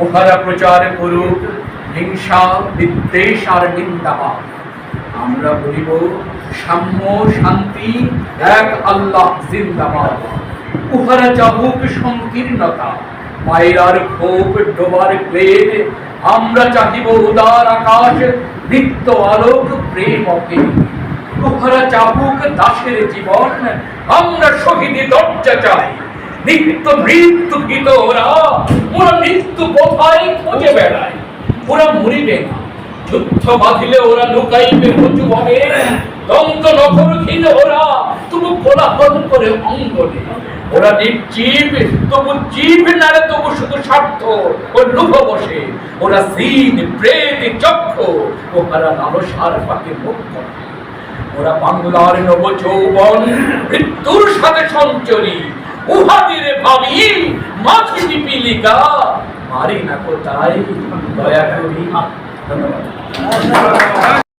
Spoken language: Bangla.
উহারা প্রচার করুক হিংসা, বিদ্বেষ আর নিন্দাবাদ আমরা বলিব, সাম্য শান্তি এক আল্লাহ জিন্দাবাদ। উহারা চাবুক সংকীর্ণতা মায়েরার ক্ষোভ ডোবার প্লেন আমরা চাহিব উদার আকাশ, নিত্য আলোক প্রেম অকে উহারা চাবুক দাসের জীবন, আমরা শহীদি দরজা চাই। নিত্য মৃত্যু ভীত ওরা কোথায় খুঁজে বেড়ায়। ওরা মরিবে না। যুদ্ধ বাঁধিলে ওরা লুকাইবে কচু ভাবে দন্ত নখর ঘিরে ওরা তবু কোলাহল করে অঙ্গনে। ওরা নির্জীব, তবু জীব নারে তবু শুধু স্বার্থ ও লোভ বসে। ওরা সিন প্রেত চক্ষ ওরা লালসার পাকে মুখ করে। ওরা বাংলার নব যৌবন মৃত্যুর সাথে সঞ্চরী। উহাদের ভাবি মাছি পিলিকা মারি না কোথায় দয়া করি ধন্যবাদ।